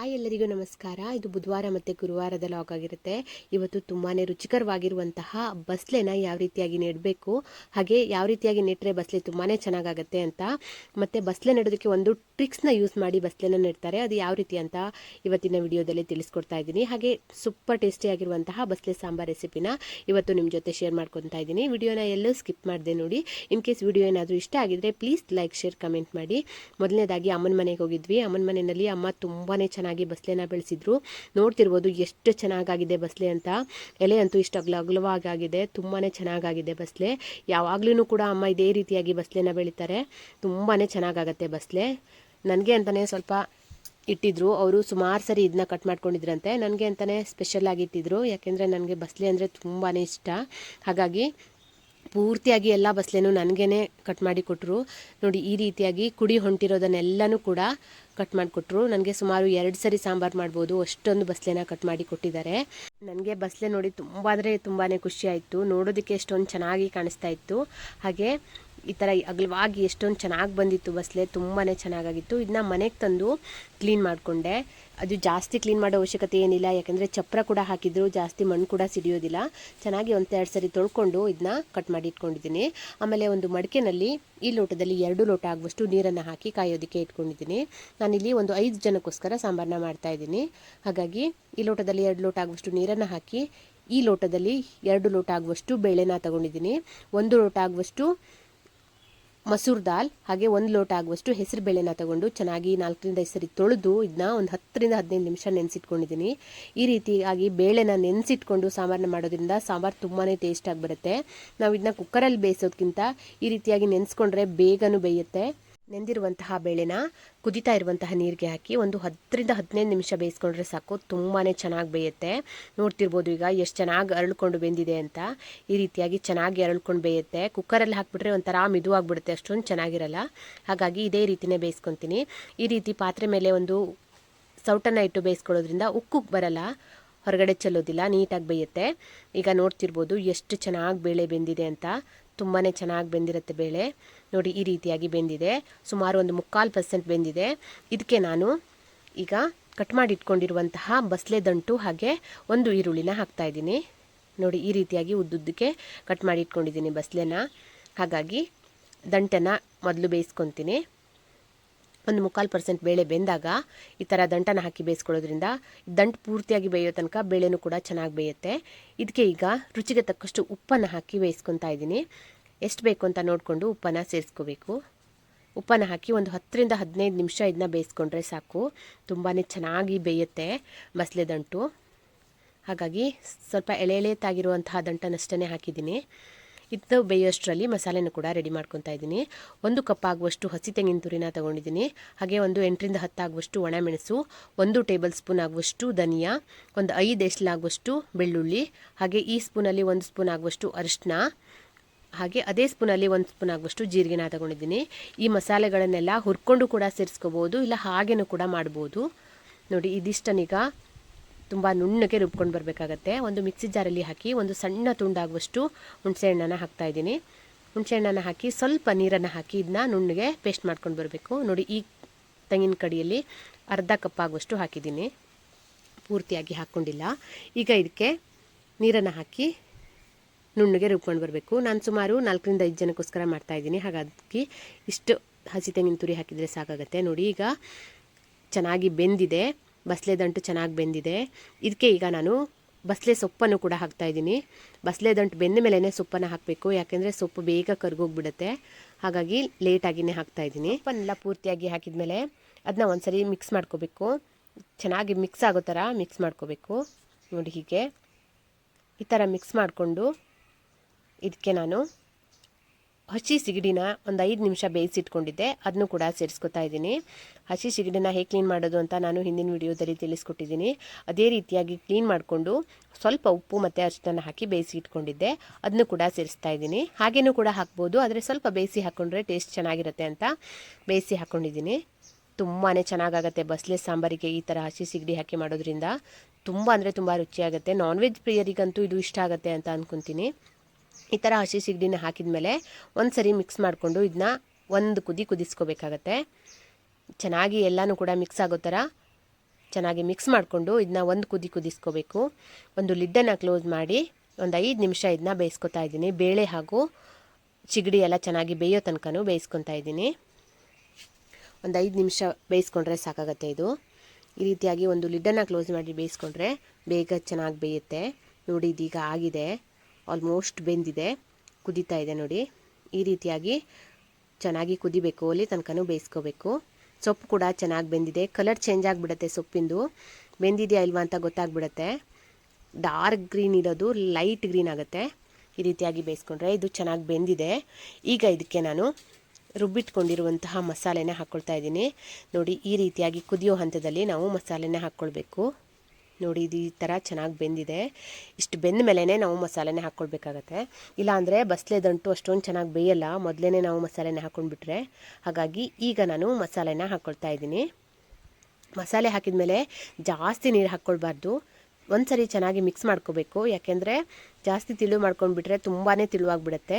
Hi ಎಲ್ಲರಿಗೂ ನಮಸ್ಕಾರ. ಇದು ಬುಧವಾರ ಮತ್ತು ಗುರುವಾರದ ಲಾಗ್ ಆಗಿರುತ್ತೆ. ಇವತ್ತು ತುಂಬಾ ರುಚಿಕರವಾಗಿರುವಂತಹ ಬಸ್ಲೆನ ಯಾವ ರೀತಿಯಾಗಿ ನೆಡಬೇಕು, ಹಾಗೆ ಯಾವ ರೀತಿಯಾಗಿ ನೆಟ್ಟರೆ ಬಸ್ಲೆ ತುಂಬಾ ಚೆನ್ನಾಗಾಗತ್ತೆ ಅಂತ. ಮತ್ತು ಬಸ್ಲೆ ನೆಡೋದಕ್ಕೆ ಒಂದು ಟ್ರಿಕ್ಸ್ನ ಯೂಸ್ ಮಾಡಿ ಬಸ್ಲೆನ ನೆಡ್ತಾರೆ. ಅದು ಯಾವ ರೀತಿ ಅಂತ ಇವತ್ತಿನ ವಿಡಿಯೋದಲ್ಲಿ ತಿಳಿಸ್ಕೊಡ್ತಾ ಇದ್ದೀನಿ. ಹಾಗೆ ಸೂಪರ್ ಟೇಸ್ಟಿಯಾಗಿರುವಂತಹ ಬಸ್ಲೆ ಸಾಂಬಾರ್ ರೆಸಿಪಿನ ಇವತ್ತು ನಿಮ್ಮ ಜೊತೆ ಶೇರ್ ಮಾಡ್ಕೊತಾ ಇದ್ದೀನಿ. ವಿಡಿಯೋನ ಎಲ್ಲೂ ಸ್ಕಿಪ್ ಮಾಡಿದೆ ನೋಡಿ. ಇನ್ ಕೇಸ್ ವಿಡಿಯೋ ಏನಾದರೂ ಇಷ್ಟ ಆಗಿದ್ರೆ ಪ್ಲೀಸ್ ಲೈಕ್ ಶೇರ್ ಕಮೆಂಟ್ ಮಾಡಿ. ಮೊದಲನೇದಾಗಿ ಅಮ್ಮನ ಮನೆಗೆ ಹೋಗಿದ್ವಿ. ಅಮ್ಮನ ಮನೆಯಲ್ಲಿ ಅಮ್ಮ ತುಂಬಾ ಚೆನ್ನಾಗಿ ಬಸ್ಲೆನ ಬೆಳೆಸಿದ್ರು. ನೋಡ್ತಿರ್ಬೋದು ಎಷ್ಟು ಚೆನ್ನಾಗಾಗಿದೆ ಬಸಳೆ ಅಂತ. ಎಲೆ ಅಂತೂ ಇಷ್ಟು ಅಗ್ಲ ಅಗಲವಾಗಿದೆ ತುಂಬಾ ಚೆನ್ನಾಗಾಗಿದೆ ಬಸ್ಲೆ. ಯಾವಾಗ್ಲೂ ಕೂಡ ಅಮ್ಮ ಇದೇ ರೀತಿಯಾಗಿ ಬಸ್ಲೆನ ಬೆಳೀತಾರೆ. ತುಂಬಾ ಚೆನ್ನಾಗಾಗತ್ತೆ ಬಸಳೆ ನನಗೆ ಅಂತಲೇ ಸ್ವಲ್ಪ ಇಟ್ಟಿದ್ರು. ಅವರು ಸುಮಾರು ಸರಿ ಇದನ್ನ ಕಟ್ ಮಾಡ್ಕೊಂಡಿದ್ರಂತೆ. ನನಗೆ ಅಂತಲೇ ಸ್ಪೆಷಲ್ ಆಗಿ ಇಟ್ಟಿದ್ರು. ಯಾಕೆಂದರೆ ನನಗೆ ಬಸಳೆ ಅಂದರೆ ತುಂಬಾ ಇಷ್ಟ. ಹಾಗಾಗಿ ಪೂರ್ತಿಯಾಗಿ ಎಲ್ಲ ಬಸ್ಲೆನೂ ನನಗೇನೆ ಕಟ್ ಮಾಡಿ ಕೊಟ್ಟರು ನೋಡಿ, ಈ ರೀತಿಯಾಗಿ ಕುಡಿ ಹೊಂಟಿರೋದನ್ನೆಲ್ಲನೂ ಕೂಡ ಕಟ್ ಮಾಡಿಕೊಟ್ರು ನನಗೆ ಸುಮಾರು ಎರಡು ಸರಿ ಸಾಂಬಾರು ಮಾಡ್ಬೋದು. ಅಷ್ಟೊಂದು ಬಸ್ಲೆನ ಕಟ್ ಮಾಡಿ ಕೊಟ್ಟಿದ್ದಾರೆ. ನನಗೆ ಬಸ್ಲೆ ನೋಡಿ ತುಂಬ ಅಂದರೆ ತುಂಬಾ ಖುಷಿಯಾಯಿತು ನೋಡೋದಕ್ಕೆ ಎಷ್ಟೊಂದು ಚೆನ್ನಾಗಿ ಕಾಣಿಸ್ತಾ ಇತ್ತು. ಹಾಗೆ ಈ ಥರ ಅಗಲವಾಗಿ ಎಷ್ಟೊಂದು ಚೆನ್ನಾಗಿ ಬಂದಿತ್ತು ಬಸ್ಲೆ ತುಂಬಾ ಚೆನ್ನಾಗಾಗಿತ್ತು. ಇದನ್ನ ಮನೆಗೆ ತಂದು ಕ್ಲೀನ್ ಮಾಡಿಕೊಂಡೆ. ಅದು ಜಾಸ್ತಿ ಕ್ಲೀನ್ ಮಾಡೋ ಅವಶ್ಯಕತೆ ಏನಿಲ್ಲ, ಯಾಕಂದರೆ ಚಪ್ರ ಕೂಡ ಹಾಕಿದ್ರು, ಜಾಸ್ತಿ ಮಣ್ಣು ಕೂಡ ಸಿಡಿಯೋದಿಲ್ಲ. ಚೆನ್ನಾಗಿ ಒಂದು ಎರಡು ಸರಿ ತೊಳ್ಕೊಂಡು ಇದನ್ನ ಕಟ್ ಮಾಡಿ ಇಟ್ಕೊಂಡಿದ್ದೀನಿ. ಆಮೇಲೆ ಒಂದು ಮಡಿಕೆನಲ್ಲಿ ಈ ಲೋಟದಲ್ಲಿ ಎರಡು ಲೋಟ ಆಗುವಷ್ಟು ನೀರನ್ನು ಹಾಕಿ ಕಾಯೋದಕ್ಕೆ ಇಟ್ಕೊಂಡಿದ್ದೀನಿ. ನಾನಿಲ್ಲಿ ಒಂದು ಐದು ಜನಕ್ಕೋಸ್ಕರ ಸಾಂಬಾರನ್ನ ಮಾಡ್ತಾ ಇದ್ದೀನಿ. ಹಾಗಾಗಿ ಈ ಲೋಟದಲ್ಲಿ ಎರಡು ಲೋಟ ಆಗುವಷ್ಟು ನೀರನ್ನು ಹಾಕಿ ಈ ಲೋಟದಲ್ಲಿ ಎರಡು ಲೋಟ ಆಗುವಷ್ಟು ಬೇಳೆನ ತಗೊಂಡಿದ್ದೀನಿ. ಒಂದು ಲೋಟ ಆಗುವಷ್ಟು ಮಸೂರ್ ದಾಲ್, ಹಾಗೆ ಒಂದು ಲೋಟ ಆಗುವಷ್ಟು ಹೆಸರು ಬೇಳೆನ ತಗೊಂಡು ಚೆನ್ನಾಗಿ ನಾಲ್ಕರಿಂದ ಸರಿ ತೊಳೆದು ಇದನ್ನ ಒಂದು ಹತ್ತರಿಂದ ಹದಿನೈದು ನಿಮಿಷ ನೆನೆಸಿಟ್ಕೊಂಡಿದ್ದೀನಿ ಈ ರೀತಿಯಾಗಿ ಬೇಳೆನ ನೆನೆಸಿಟ್ಕೊಂಡು ಸಾಂಬಾರನ್ನ ಮಾಡೋದ್ರಿಂದ ಸಾಂಬಾರು ತುಂಬಾ ಟೇಸ್ಟಾಗಿ ಬರುತ್ತೆ. ನಾವು ಇದನ್ನ ಕುಕ್ಕರಲ್ಲಿ ಬೇಯಿಸೋದಕ್ಕಿಂತ ಈ ರೀತಿಯಾಗಿ ನೆನೆಸ್ಕೊಂಡ್ರೆ ಬೇಗನೂ ಬೇಯುತ್ತೆ. ನೆಂದಿರುವಂತಹ ಬೇಳೆನ ಕುದಿತಾ ಇರುವಂತಹ ನೀರಿಗೆ ಹಾಕಿ ಒಂದು ಹತ್ತರಿಂದ ಹದಿನೈದು ನಿಮಿಷ ಬೇಯಿಸ್ಕೊಂಡ್ರೆ ಸಾಕು. ತುಂಬಾ ಚೆನ್ನಾಗಿ ಬೇಯುತ್ತೆ. ನೋಡ್ತಿರ್ಬೋದು ಈಗ ಎಷ್ಟು ಚೆನ್ನಾಗಿ ಅರಳ್ಕೊಂಡು ಬೆಂದಿದೆ ಅಂತ. ಈ ರೀತಿಯಾಗಿ ಚೆನ್ನಾಗಿ ಅರಳ್ಕೊಂಡು ಬೇಯುತ್ತೆ. ಕುಕ್ಕರಲ್ಲಿ ಹಾಕಿಬಿಟ್ರೆ ಒಂಥರ ಮಿದುವಾಗಿಬಿಡುತ್ತೆ ಅಷ್ಟೊಂದು ಚೆನ್ನಾಗಿರಲ್ಲ. ಹಾಗಾಗಿ ಇದೇ ರೀತಿನೇ ಬೇಯಿಸ್ಕೊತೀನಿ. ಈ ರೀತಿ ಪಾತ್ರೆ ಮೇಲೆ ಒಂದು ಸೌಟನ್ನು ಇಟ್ಟು ಬೇಯಿಸ್ಕೊಳ್ಳೋದ್ರಿಂದ ಉಕ್ಕು ಬರಲ್ಲ. ಹೊರಗಡೆ ಚೆಲ್ಲೋದಿಲ್ಲ. ನೀಟಾಗಿ ಬೇಯುತ್ತೆ. ಈಗ ನೋಡ್ತಿರ್ಬೋದು ಎಷ್ಟು ಚೆನ್ನಾಗಿ ಬೇಳೆ ಬೆಂದಿದೆ ಅಂತ. ತುಂಬಾ ಚೆನ್ನಾಗಿ ಬೆಂದಿರುತ್ತೆ ಬೇಳೆ. ನೋಡಿ, ಈ ರೀತಿಯಾಗಿ ಬೆಂದಿದೆ. ಸುಮಾರು ಒಂದು ಮುಕ್ಕಾಲು ಪರ್ಸೆಂಟ್ ಬೆಂದಿದೆ. ಇದಕ್ಕೆ ನಾನು ಈಗ ಕಟ್ ಮಾಡಿ ಇಟ್ಕೊಂಡಿರುವಂತಹ ಬಸ್ಲೆ ದಂಟು ಹಾಗೆ ಒಂದು ಈರುಳ್ಳಿನ ಹಾಕ್ತಾ ಇದ್ದೀನಿ. ನೋಡಿ, ಈ ರೀತಿಯಾಗಿ ಉದ್ದುದ್ದಕ್ಕೆ ಕಟ್ ಮಾಡಿ ಇಟ್ಕೊಂಡಿದ್ದೀನಿ ಬಸ್ಲೆನ. ಹಾಗಾಗಿ ದಂಟನ್ನು ಮೊದಲು ಬೇಯಿಸ್ಕೊತೀನಿ. ಒಂದು ಮುಕ್ಕಾಲು ಪರ್ಸೆಂಟ್ ಬೇಳೆ ಬೆಂದಾಗ ಈ ಥರ ದಂಟನ ಹಾಕಿ ಬೇಯಿಸ್ಕೊಳ್ಳೋದ್ರಿಂದ ದಂಟು ಪೂರ್ತಿಯಾಗಿ ಬೇಯೋ ತನಕ ಬೇಳೆನೂ ಕೂಡ ಚೆನ್ನಾಗಿ ಬೇಯುತ್ತೆ. ಇದಕ್ಕೆ ಈಗ ರುಚಿಗೆ ತಕ್ಕಷ್ಟು ಉಪ್ಪನ್ನು ಹಾಕಿ ಬೇಯಿಸ್ಕೊತಾ ಇದ್ದೀನಿ. ಎಷ್ಟು ಬೇಕು ಅಂತ ನೋಡಿಕೊಂಡು ಉಪ್ಪನ್ನ ಸೇರಿಸ್ಕೋಬೇಕು. ಉಪ್ಪನ್ನು ಹಾಕಿ ಒಂದು ಹತ್ತರಿಂದ ಹದಿನೈದು ನಿಮಿಷ ಇದನ್ನ ಬೇಯಿಸ್ಕೊಂಡ್ರೆ ಸಾಕು. ತುಂಬಾ ಚೆನ್ನಾಗಿ ಬೇಯುತ್ತೆ ಮಸಲೆ ದಂಟು. ಹಾಗಾಗಿ ಸ್ವಲ್ಪ ಎಳೆ ಎಳೆತಾಗಿರುವಂತಹ ದಂಟನಷ್ಟೇ ಹಾಕಿದ್ದೀನಿ. ಇದು ಬೇಯೋಷ್ಟರಲ್ಲಿ ಮಸಾಲೆನೂ ಕೂಡ ರೆಡಿ ಮಾಡ್ಕೊತಾ ಇದ್ದೀನಿ. ಒಂದು ಕಪ್ ಆಗುವಷ್ಟು ಹಸಿ ತೆಂಗಿನ ತುರಿನ ತಗೊಂಡಿದ್ದೀನಿ. ಹಾಗೆ ಒಂದು ಎಂಟರಿಂದ ಹತ್ತಾಗುವಷ್ಟು ಒಣಮೆಣಸು, ಒಂದು ಟೇಬಲ್ ಸ್ಪೂನ್ ಆಗುವಷ್ಟು ಧನಿಯಾ, ಒಂದು ಐದು ಎಸ್ಲಾಗುವಷ್ಟು ಬೆಳ್ಳುಳ್ಳಿ, ಹಾಗೆ ಈ ಸ್ಪೂನಲ್ಲಿ ಒಂದು ಸ್ಪೂನ್ ಆಗುವಷ್ಟು ಅರಿಶಿನ ಹಾಗೆ ಅದೇ ಸ್ಪೂನಲ್ಲಿ ಒಂದು ಸ್ಪೂನ್ ಆಗುವಷ್ಟು ಜೀರಿಗೆನ ತಗೊಂಡಿದ್ದೀನಿ. ಈ ಮಸಾಲೆಗಳನ್ನೆಲ್ಲ ಹುರ್ಕೊಂಡು ಕೂಡ ಸೇರಿಸ್ಕೋಬೋದು, ಇಲ್ಲ ಹಾಗೇನೂ ಕೂಡ ಮಾಡ್ಬೋದು. ನೋಡಿ ಇದಿಷ್ಟನೀಗ ತುಂಬ ನುಣ್ಣಗೆ ರುಬ್ಕೊಂಡು ಬರಬೇಕಾಗತ್ತೆ. ಒಂದು ಮಿಕ್ಸಿ ಜಾರಲ್ಲಿ ಹಾಕಿ ಒಂದು ಸಣ್ಣ ತುಂಡಾಗುವಷ್ಟು ಹುಣಸೆಹಣ್ಣನ್ನು ಹಾಕ್ತಾಯಿದ್ದೀನಿ ಹುಣಸೆಹಣ್ಣನ್ನು ಹಾಕಿ ಸ್ವಲ್ಪ ನೀರನ್ನು ಹಾಕಿ ಇದನ್ನ ನುಣ್ಣಗೆ ಪೇಸ್ಟ್ ಮಾಡ್ಕೊಂಡು ಬರಬೇಕು. ನೋಡಿ, ಈ ತೆಂಗಿನ ಕಡಿಯಲ್ಲಿ ಅರ್ಧ ಕಪ್ ಆಗುವಷ್ಟು ಹಾಕಿದ್ದೀನಿ. ಪೂರ್ತಿಯಾಗಿ ಹಾಕ್ಕೊಂಡಿಲ್ಲ. ಈಗ ಇದಕ್ಕೆ ನೀರನ್ನು ಹಾಕಿ ನುಣ್ಣಗೆ ರುಬ್ಕೊಂಡು ಬರಬೇಕು. ನಾನು ಸುಮಾರು ನಾಲ್ಕರಿಂದ ಐದು ಜನಕ್ಕೋಸ್ಕರ ಮಾಡ್ತಾಯಿದ್ದೀನಿ ಹಾಗಾಗಿ ಇಷ್ಟು ಹಸಿ ತೆಂಗಿನ ತುರಿ ಹಾಕಿದರೆ ಸಾಕಾಗತ್ತೆ. ನೋಡಿ, ಈಗ ಚೆನ್ನಾಗಿ ಬೆಂದಿದೆ. ಬಸ್ಲೆ ದಂಟು ಚೆನ್ನಾಗಿ ಬೆಂದಿದೆ. ಇದಕ್ಕೆ ಈಗ ನಾನು ಬಸಳೆ ಸೊಪ್ಪನ್ನು ಕೂಡ ಹಾಕ್ತಾಯಿದ್ದೀನಿ ದಂಟು ಬೆಂದ ಮೇಲೇ ಸೊಪ್ಪನ್ನು ಹಾಕಬೇಕು. ಯಾಕೆಂದರೆ ಸೊಪ್ಪು ಬೇಗ ಕರ್ಗೋಗ್ಬಿಡುತ್ತೆ. ಹಾಗಾಗಿ ಲೇಟಾಗಿಯೇ ಹಾಕ್ತಾಯಿದ್ದೀನಿ ಸೊಪ್ಪನ್ನೆಲ್ಲ ಪೂರ್ತಿಯಾಗಿ ಹಾಕಿದ ಮೇಲೆ ಅದನ್ನ ಒಂದ್ಸರಿ ಮಿಕ್ಸ್ ಮಾಡ್ಕೋಬೇಕು. ಚೆನ್ನಾಗಿ ಮಿಕ್ಸ್ ಆಗೋ ಥರ ಮಿಕ್ಸ್ ಮಾಡ್ಕೋಬೇಕು. ನೋಡಿ ಹೀಗೆ. ಈ ಥರ ಮಿಕ್ಸ್ ಮಾಡಿಕೊಂಡು ಇದಕ್ಕೆ ನಾನು ಹಸಿ ಸಿಗಡಿನ ಒಂದು ಐದು ನಿಮಿಷ ಬೇಯಿಸಿಟ್ಕೊಂಡಿದ್ದೆ. ಅದನ್ನು ಕೂಡ ಸೇರಿಸ್ಕೊತಾ ಇದ್ದೀನಿ. ಹಸಿ ಸಿಗಡಿನ ಹೇಗೆ ಕ್ಲೀನ್ ಮಾಡೋದು ಅಂತ ನಾನು ಹಿಂದಿನ ವಿಡಿಯೋದಲ್ಲಿ ತಿಳಿಸ್ಕೊಟ್ಟಿದ್ದೀನಿ. ಅದೇ ರೀತಿಯಾಗಿ ಕ್ಲೀನ್ ಮಾಡಿಕೊಂಡು ಸ್ವಲ್ಪ ಉಪ್ಪು ಮತ್ತು ಅರಿಶಿನ ಹಾಕಿ ಬೇಯಿಸಿ ಇಟ್ಕೊಂಡಿದ್ದೆ ಅದನ್ನು ಕೂಡ ಸೇರಿಸ್ತಾ ಇದ್ದೀನಿ. ಹಾಗೇನೂ ಕೂಡ ಹಾಕ್ಬೋದು, ಆದರೆ ಸ್ವಲ್ಪ ಬೇಯಿಸಿ ಹಾಕ್ಕೊಂಡ್ರೆ ಟೇಸ್ಟ್ ಚೆನ್ನಾಗಿರುತ್ತೆ ಅಂತ ಬೇಯಿಸಿ ಹಾಕ್ಕೊಂಡಿದ್ದೀನಿ ತುಂಬಾ ಚೆನ್ನಾಗಾಗತ್ತೆ ಬಸ್ಲೆ ಸಾಂಬಾರಿಗೆ ಈ ಥರ ಹಸಿ ಸಿಗಡಿ ಹಾಕಿ ಮಾಡೋದ್ರಿಂದ. ತುಂಬ ಅಂದರೆ ತುಂಬ ರುಚಿಯಾಗುತ್ತೆ. ನಾನ್ ವೆಜ್ ಪ್ರಿಯರಿಗಂತೂ ಇದು ಇಷ್ಟ ಆಗುತ್ತೆ ಅಂತ ಅಂದ್ಕೊತೀನಿ ಈ ಥರ ಹಸಿ ಸಿಗಡಿನ ಹಾಕಿದ ಮೇಲೆ ಒಂದು ಸರಿ ಮಿಕ್ಸ್ ಮಾಡಿಕೊಂಡು ಇದನ್ನ ಒಂದು ಕುದಿ ಕುದಿಸ್ಕೋಬೇಕಾಗತ್ತೆ. ಚೆನ್ನಾಗಿ ಎಲ್ಲನೂ ಕೂಡ ಮಿಕ್ಸ್ ಆಗೋ ಥರ ಚೆನ್ನಾಗಿ ಮಿಕ್ಸ್ ಮಾಡಿಕೊಂಡು ಇದನ್ನ ಒಂದು ಕುದಿ ಕುದಿಸ್ಕೋಬೇಕು. ಒಂದು ಲಿಡ್ಡನ್ನು ಕ್ಲೋಸ್ ಮಾಡಿ ಒಂದು ಐದು ನಿಮಿಷ ಇದನ್ನ ಬೇಯಿಸ್ಕೊತಾ ಇದ್ದೀನಿ. ಬೇಳೆ ಹಾಗೂ ಚಿಗಡಿ ಎಲ್ಲ ಚೆನ್ನಾಗಿ ಬೇಯೋ ತನಕನೂ ಬೇಯಿಸ್ಕೊತಾ ಇದ್ದೀನಿ. ಒಂದು ಐದು ನಿಮಿಷ ಬೇಯಿಸ್ಕೊಂಡ್ರೆ ಸಾಕಾಗತ್ತೆ ಇದು. ಈ ರೀತಿಯಾಗಿ ಒಂದು ಲಿಡ್ಡನ್ನು ಕ್ಲೋಸ್ ಮಾಡಿ ಬೇಯಿಸ್ಕೊಂಡ್ರೆ ಬೇಗ ಚೆನ್ನಾಗಿ ಬೇಯುತ್ತೆ. ನೋಡಿ ಇದೀಗ ಆಗಿದೆ. ಆಲ್ಮೋಸ್ಟ್ ಬೆಂದಿದೆ, ಕುದೀತಾ ಇದೆ ನೋಡಿ. ಈ ರೀತಿಯಾಗಿ ಚೆನ್ನಾಗಿ ಕುದಿಬೇಕು ಅಲ್ಲಿ ತನಕನೂ ಬೇಯಿಸ್ಕೋಬೇಕು. ಸೊಪ್ಪು ಕೂಡ ಚೆನ್ನಾಗಿ ಬೆಂದಿದೆ. ಕಲರ್ ಚೇಂಜ್ ಆಗಿಬಿಡುತ್ತೆ ಸೊಪ್ಪಿಂದು. ಬೆಂದಿದೆಯಾ ಇಲ್ವಾ ಅಂತ ಗೊತ್ತಾಗ್ಬಿಡುತ್ತೆ. ಡಾರ್ಕ್ ಗ್ರೀನ್ ಇರೋದು ಲೈಟ್ ಗ್ರೀನ್ ಆಗುತ್ತೆ. ಈ ರೀತಿಯಾಗಿ ಬೇಯಿಸ್ಕೊಂಡ್ರೆ ಇದು ಚೆನ್ನಾಗಿ ಬೆಂದಿದೆ. ಈಗ ಇದಕ್ಕೆ ನಾನು ರುಬ್ಬಿಟ್ಕೊಂಡಿರುವಂತಹ ಮಸಾಲೆನ ಹಾಕ್ಕೊಳ್ತಾ ಇದ್ದೀನಿ. ನೋಡಿ, ಈ ರೀತಿಯಾಗಿ ಕುದಿಯೋ ಹಂತದಲ್ಲಿ ನಾವು ಮಸಾಲೆನ ಹಾಕ್ಕೊಳ್ಬೇಕು ನೋಡಿ ಇದು ಈ ಥರ ಚೆನ್ನಾಗಿ ಬೆಂದಿದೆ. ಇಷ್ಟು ಬೆಂದ ಮೇಲೇ ನಾವು ಮಸಾಲೆನೇ ಹಾಕ್ಕೊಳ್ಬೇಕಾಗತ್ತೆ ಇಲ್ಲಾಂದರೆ ಬಸ್ಲೆ ದಂಟು ಅಷ್ಟೊಂದು ಚೆನ್ನಾಗಿ ಬೇಯಲ್ಲ ಮೊದಲೇ ನಾವು ಮಸಾಲೆನ ಹಾಕ್ಕೊಂಡ್ಬಿಟ್ರೆ ಹಾಗಾಗಿ ಈಗ ನಾನು ಮಸಾಲೆನ ಹಾಕ್ಕೊಳ್ತಾ ಇದ್ದೀನಿ. ಮಸಾಲೆ ಹಾಕಿದ ಮೇಲೆ ಜಾಸ್ತಿ ನೀರು ಹಾಕ್ಕೊಳ್ಬಾರ್ದು ಒಂದು ಸರಿ ಚೆನ್ನಾಗಿ ಮಿಕ್ಸ್ ಮಾಡ್ಕೋಬೇಕು. ಯಾಕೆಂದರೆ ಜಾಸ್ತಿ ತಿಳು ಮಾಡ್ಕೊಂಡ್ಬಿಟ್ರೆ ತುಂಬಾ ತಿಳುವಾಗಿಬಿಡುತ್ತೆ.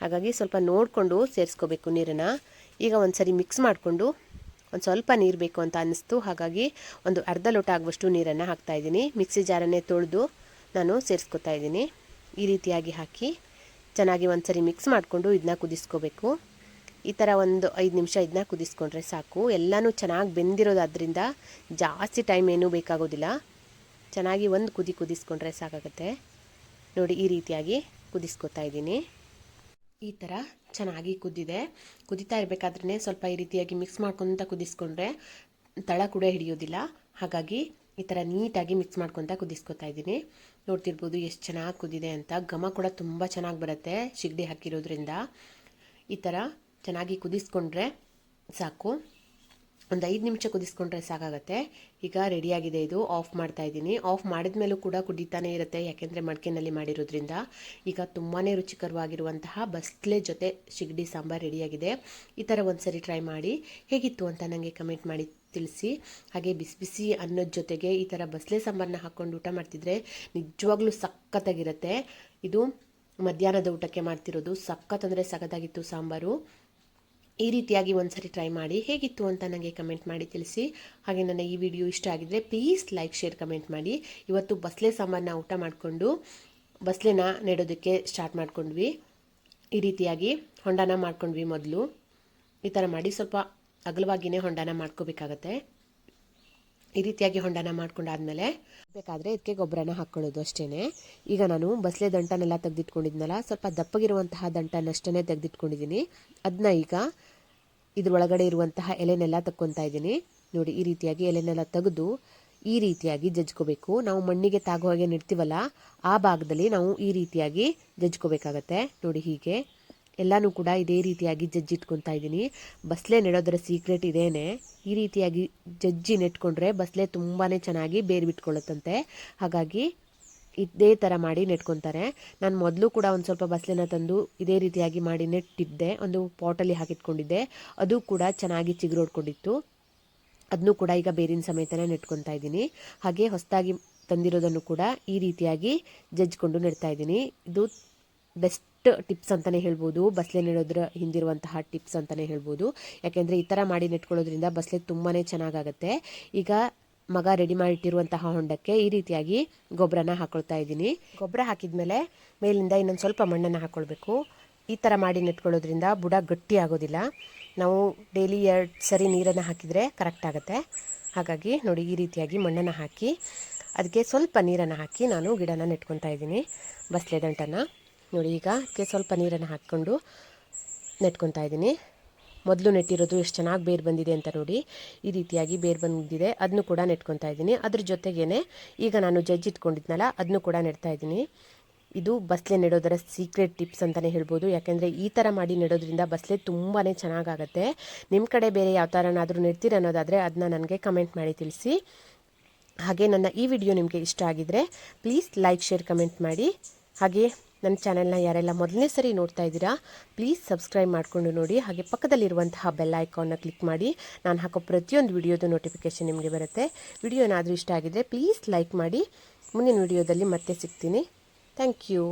ಹಾಗಾಗಿ ಸ್ವಲ್ಪ ನೋಡಿಕೊಂಡು ಸೇರಿಸ್ಕೋಬೇಕು ನೀರನ್ನು. ಈಗ ಒಂದು ಸರಿ ಮಿಕ್ಸ್ ಮಾಡಿಕೊಂಡು ಒಂದು ಸ್ವಲ್ಪ ನೀರು ಬೇಕು ಅಂತ ಅನ್ನಿಸ್ತು ಹಾಗಾಗಿ ಒಂದು ಅರ್ಧ ಲೋಟ ಆಗುವಷ್ಟು ನೀರನ್ನು ಹಾಕ್ತಾಯಿದ್ದೀನಿ ಮಿಕ್ಸಿ ಜಾರನ್ನೇ ತೊಳೆದು ನಾನು ಸೇರಿಸ್ಕೊತಾ ಇದ್ದೀನಿ. ಈ ರೀತಿಯಾಗಿ ಹಾಕಿ ಚೆನ್ನಾಗಿ ಒಂದು ಸರಿ ಮಿಕ್ಸ್ ಮಾಡಿಕೊಂಡು ಇದನ್ನ ಕುದಿಸ್ಕೋಬೇಕು. ಈ ಥರ ಒಂದು ಐದು ನಿಮಿಷ ಇದನ್ನ ಕುದಿಸ್ಕೊಂಡ್ರೆ ಸಾಕು. ಎಲ್ಲನೂ ಚೆನ್ನಾಗಿ ಬೆಂದಿರೋದಾದ್ರಿಂದ ಜಾಸ್ತಿ ಟೈಮ್ ಏನೂ ಬೇಕಾಗೋದಿಲ್ಲ. ಚೆನ್ನಾಗಿ ಒಂದು ಕುದಿ ಕುದಿಸ್ಕೊಂಡ್ರೆ ಸಾಕಾಗುತ್ತೆ. ನೋಡಿ ಈ ರೀತಿಯಾಗಿ ಕುದಿಸ್ಕೊತಾ ಇದ್ದೀನಿ. ಈ ಥರ ಚೆನ್ನಾಗಿ ಕುದ್ದಿದೆ. ಕುದಿತಾ ಇರಬೇಕಾದ್ರೆ ಸ್ವಲ್ಪ ಈ ರೀತಿಯಾಗಿ ಮಿಕ್ಸ್ ಮಾಡ್ಕೊತ ಕುದಿಸ್ಕೊಂಡ್ರೆ ತಳ ಕೂಡ ಹಿಡಿಯೋದಿಲ್ಲ. ಹಾಗಾಗಿ ಈ ಥರ ನೀಟಾಗಿ ಮಿಕ್ಸ್ ಮಾಡ್ಕೊತ ಕುದಿಸ್ಕೊತಾ ಇದ್ದೀನಿ. ನೋಡ್ತಿರ್ಬೋದು ಎಷ್ಟು ಚೆನ್ನಾಗಿ ಕುದಿದೆ ಅಂತ. ಘಮ ಕೂಡ ತುಂಬ ಚೆನ್ನಾಗಿ ಬರುತ್ತೆ ಶಿಗಡಿ ಹಾಕಿರೋದ್ರಿಂದ. ಈ ಥರ ಚೆನ್ನಾಗಿ ಕುದಿಸ್ಕೊಂಡ್ರೆ ಸಾಕು. ಒಂದು ಐದು ನಿಮಿಷ ಕುದಿಸ್ಕೊಂಡ್ರೆ ಸಾಕಾಗತ್ತೆ. ಈಗ ರೆಡಿಯಾಗಿದೆ ಇದು. ಆಫ್ ಮಾಡ್ತಾ ಇದ್ದೀನಿ. ಆಫ್ ಮಾಡಿದ ಮೇಲೂ ಕೂಡ ಕುದೀತಾನೆ ಇರುತ್ತೆ, ಯಾಕೆಂದರೆ ಮಡಿಕೆನಲ್ಲಿ ಮಾಡಿರೋದ್ರಿಂದ. ಈಗ ತುಂಬಾ ರುಚಿಕರವಾಗಿರುವಂತಹ ಬಸ್ಲೆ ಜೊತೆ ಶಿಗಡಿ ಸಾಂಬಾರು ರೆಡಿಯಾಗಿದೆ ಈ ಥರ ಒಂದು ಸರಿ ಟ್ರೈ ಮಾಡಿ. ಹೇಗಿತ್ತು ಅಂತ ನನಗೆ ಕಮೆಂಟ್ ಮಾಡಿ ತಿಳಿಸಿ. ಹಾಗೆ ಬಿಸಿ ಬಿಸಿ ಅನ್ನದ ಜೊತೆಗೆ ಈ ಥರ ಬಸ್ಲೆ ಸಾಂಬಾರನ್ನ ಹಾಕ್ಕೊಂಡು ಊಟ ಮಾಡ್ತಿದ್ರೆ ನಿಜವಾಗ್ಲೂ ಸಖತ್ತಾಗಿರುತ್ತೆ. ಇದು ಮಧ್ಯಾಹ್ನದ ಊಟಕ್ಕೆ ಮಾಡ್ತಿರೋದು. ಸಖತ್ ಅಂದರೆ ಸಖತ್ತಾಗಿತ್ತು ಸಾಂಬಾರು. ಈ ರೀತಿಯಾಗಿ ಒಂದ್ಸರಿ ಟ್ರೈ ಮಾಡಿ ಹೇಗಿತ್ತು ಅಂತ ನನಗೆ ಕಮೆಂಟ್ ಮಾಡಿ ತಿಳಿಸಿ. ಹಾಗೆ ನನ್ನ ಈ ವಿಡಿಯೋ ಇಷ್ಟ ಆಗಿದ್ರೆ ಪ್ಲೀಸ್ ಲೈಕ್ ಶೇರ್ ಕಮೆಂಟ್ ಮಾಡಿ. ಇವತ್ತು ಬಸ್ಲೆ ಸಾಂಬಾರನ್ನ ಊಟ ಮಾಡಿಕೊಂಡು ಬಸ್ಲೆನ ನೆಡೋದಕ್ಕೆ ಸ್ಟಾರ್ಟ್ ಮಾಡ್ಕೊಂಡ್ವಿ. ಈ ರೀತಿಯಾಗಿ ಹೊಂಡನ ಮಾಡ್ಕೊಂಡ್ವಿ ಮೊದಲು. ಈ ಥರ ಮಾಡಿ ಸ್ವಲ್ಪ ಅಗಲವಾಗಿಯೇ ಹೊಂಡನ ಮಾಡ್ಕೋಬೇಕಾಗತ್ತೆ. ಈ ರೀತಿಯಾಗಿ ಹೊಂಡನ ಮಾಡ್ಕೊಂಡಾದ್ಮೇಲೆ ಬೇಕಾದರೆ ಇದಕ್ಕೆ ಗೊಬ್ಬರನ ಹಾಕ್ಕೊಳ್ಳೋದು ಅಷ್ಟೇ ಈಗ ನಾನು ಬಸಳೆ ದಂಟನೆಲ್ಲ ತೆಗೆದಿಟ್ಕೊಂಡಿದ್ನಲ್ಲ, ಸ್ವಲ್ಪ ದಪ್ಪಗಿರುವಂತಹ ದಂಟನಷ್ಟೇ ತೆಗೆದಿಟ್ಕೊಂಡಿದ್ದೀನಿ ಅದನ್ನ ಈಗ ಇದ್ರೊಳಗಡೆ ಇರುವಂತಹ ಎಲೆನೆಲ್ಲ ತಕ್ಕೊತಾ ಇದ್ದೀನಿ. ನೋಡಿ, ಈ ರೀತಿಯಾಗಿ ಎಲೆನೆಲ್ಲ ತೆಗೆದು ಈ ರೀತಿಯಾಗಿ ಜಜ್ಕೋಬೇಕು. ನಾವು ಮಣ್ಣಿಗೆ ತಾಗೋ ಹಾಗೆ ನೆಡ್ತೀವಲ್ಲ, ಆ ಭಾಗದಲ್ಲಿ ನಾವು ಈ ರೀತಿಯಾಗಿ ಜಜ್ಕೋಬೇಕಾಗತ್ತೆ. ನೋಡಿ, ಹೀಗೆ. ಎಲ್ಲನೂ ಕೂಡ ಇದೇ ರೀತಿಯಾಗಿ ಜಜ್ಜಿಟ್ಕೊತಾ ಇದ್ದೀನಿ. ಬಸ್ಲೆ ನೆಡೋದರ ಸೀಕ್ರೆಟ್ ಇದೇನೆ. ಈ ರೀತಿಯಾಗಿ ಜಜ್ಜಿ ನೆಟ್ಕೊಂಡ್ರೆ ಬಸ್ಲೆ ತುಂಬಾ ಚೆನ್ನಾಗಿ ಬೇರು ಬಿಟ್ಕೊಳ್ಳುತ್ತಂತೆ ಹಾಗಾಗಿ ಇದೇ ಥರ ಮಾಡಿ ನೆಟ್ಕೊತಾರೆ. ನಾನು ಮೊದಲು ಕೂಡ ಒಂದು ಸ್ವಲ್ಪ ಬಸಲೆನ ತಂದು ಇದೇ ರೀತಿಯಾಗಿ ಮಾಡಿ ನೆಟ್ಟಿದ್ದೆ. ಒಂದು ಪಾಟಲ್ಲಿ ಹಾಕಿಟ್ಕೊಂಡಿದ್ದೆ. ಅದು ಕೂಡ ಚೆನ್ನಾಗಿ ಚಿಗುರೊಡ್ಕೊಂಡಿತ್ತು. ಅದನ್ನು ಕೂಡ ಈಗ ಬೇರಿನ ಸಮೇತನೇ ನೆಟ್ಕೊತಾ ಇದ್ದೀನಿ. ಹಾಗೆ ಹೊಸದಾಗಿ ತಂದಿರೋದನ್ನು ಕೂಡ ಈ ರೀತಿಯಾಗಿ ಜಜ್ಜಿಕೊಂಡು ನೆಡ್ತಾ ಇದ್ದೀನಿ. ಇದು ಬೆಸ್ಟ್ ಟಿಪ್ಸ್ ಅಂತಲೇ ಹೇಳ್ಬೋದು. ಬಸ್ಲೆ ನೆಡೋದ್ರ ಹಿಂದಿರುವಂತಹ ಟಿಪ್ಸ್ ಅಂತಲೇ ಹೇಳ್ಬೋದು. ಯಾಕೆಂದರೆ ಈ ಥರ ಮಾಡಿ ನೆಟ್ಕೊಳ್ಳೋದ್ರಿಂದ ಬಸ್ಲೆ ತುಂಬಾ ಚೆನ್ನಾಗಾಗತ್ತೆ. ಈಗ ಮಗ ರೆಡಿ ಮಾಡಿಟ್ಟಿರುವಂತಹ ಹೊಂಡಕ್ಕೆ ಈ ರೀತಿಯಾಗಿ ಗೊಬ್ಬರನ ಹಾಕೊಳ್ತಾ ಇದ್ದೀನಿ. ಗೊಬ್ಬರ ಹಾಕಿದ್ಮೇಲೆ ಮೇಲಿಂದ ಇನ್ನೊಂದು ಸ್ವಲ್ಪ ಮಣ್ಣನ್ನು ಹಾಕ್ಕೊಳ್ಬೇಕು ಈ ಥರ ಮಾಡಿ ನೆಟ್ಕೊಳ್ಳೋದ್ರಿಂದ ಬುಡ ಗಟ್ಟಿ ಆಗೋದಿಲ್ಲ. ನಾವು ಡೈಲಿ ಎರಡು ಸರಿ ನೀರನ್ನು ಹಾಕಿದರೆ ಕರೆಕ್ಟ್ ಆಗುತ್ತೆ. ಹಾಗಾಗಿ ನೋಡಿ ಈ ರೀತಿಯಾಗಿ ಮಣ್ಣನ್ನು ಹಾಕಿ ಅದಕ್ಕೆ ಸ್ವಲ್ಪ ನೀರನ್ನು ಹಾಕಿ ನಾನು ಗಿಡನ ನೆಟ್ಕೊತಾ ಇದ್ದೀನಿ. ಬಸ್ಲೆ ದಂಟನ್ನು ನೋಡಿ ಈಗ ಅದಕ್ಕೆ ಸ್ವಲ್ಪ ನೀರನ್ನು ಹಾಕ್ಕೊಂಡು ನೆಟ್ಕೊತಾ ಇದ್ದೀನಿ. ಮೊದಲು ನೆಟ್ಟಿರೋದು ಎಷ್ಟು ಚೆನ್ನಾಗಿ ಬೇರು ಬಂದಿದೆ ಅಂತ ನೋಡಿ ಈ ರೀತಿಯಾಗಿ ಬೇರು ಬಂದಿದೆ. ಅದನ್ನು ಕೂಡ ನೆಟ್ಕೊತಾ ಇದ್ದೀನಿ. ಅದ್ರ ಜೊತೆಗೇ ಈಗ ನಾನು ಜಜ್ಜಿ ಇಟ್ಕೊಂಡಿದ್ನಲ್ಲ ಅದನ್ನು ಕೂಡ ನೆಡ್ತಾ ಇದ್ದೀನಿ. ಇದು ಬಸ್ಲೆ ನೆಡೋದರ ಸೀಕ್ರೆಟ್ ಟಿಪ್ಸ್ ಅಂತಲೇ ಹೇಳ್ಬೋದು. ಯಾಕೆಂದರೆ ಈ ಥರ ಮಾಡಿ ನೆಡೋದ್ರಿಂದ ಬಸ್ಲೆ ತುಂಬಾ ಚೆನ್ನಾಗಾಗತ್ತೆ. ನಿಮ್ಮ ಕಡೆ ಬೇರೆ ಯಾವ ಥರನಾದರೂ ನೆಡ್ತೀರ ಅನ್ನೋದಾದರೆ ಅದನ್ನ ನನಗೆ ಕಮೆಂಟ್ ಮಾಡಿ ತಿಳಿಸಿ. ಹಾಗೆ ನನ್ನ ಈ ವಿಡಿಯೋ ನಿಮಗೆ ಇಷ್ಟ ಆಗಿದರೆ ಪ್ಲೀಸ್ ಲೈಕ್, ಶೇರ್, ಕಮೆಂಟ್ ಮಾಡಿ. ಹಾಗೆ ನನ್ನ ಚಾನೆಲ್ನ ಯಾರೆಲ್ಲ ಮೊದಲನೇ ಸರಿ ನೋಡ್ತಾ ಇದ್ದೀರಾ ಪ್ಲೀಸ್ ಸಬ್ಸ್ಕ್ರೈಬ್ ಮಾಡಿಕೊಂಡು ನೋಡಿ. ಹಾಗೆ ಪಕ್ಕದಲ್ಲಿರುವಂತಹ ಬೆಲ್ ಐಕಾನ್ನ ಕ್ಲಿಕ್ ಮಾಡಿ. ನಾನು ಹಾಕೋ ಪ್ರತಿಯೊಂದು ವಿಡಿಯೋದು ನೋಟಿಫಿಕೇಷನ್ ನಿಮಗೆ ಬರುತ್ತೆ. ವಿಡಿಯೋ ಏನಾದರೂ ಇಷ್ಟ ಆಗಿದ್ದರೆ ಪ್ಲೀಸ್ ಲೈಕ್ ಮಾಡಿ. ಮುಂದಿನ ವಿಡಿಯೋದಲ್ಲಿ ಮತ್ತೆ ಸಿಗ್ತೀನಿ. Thank you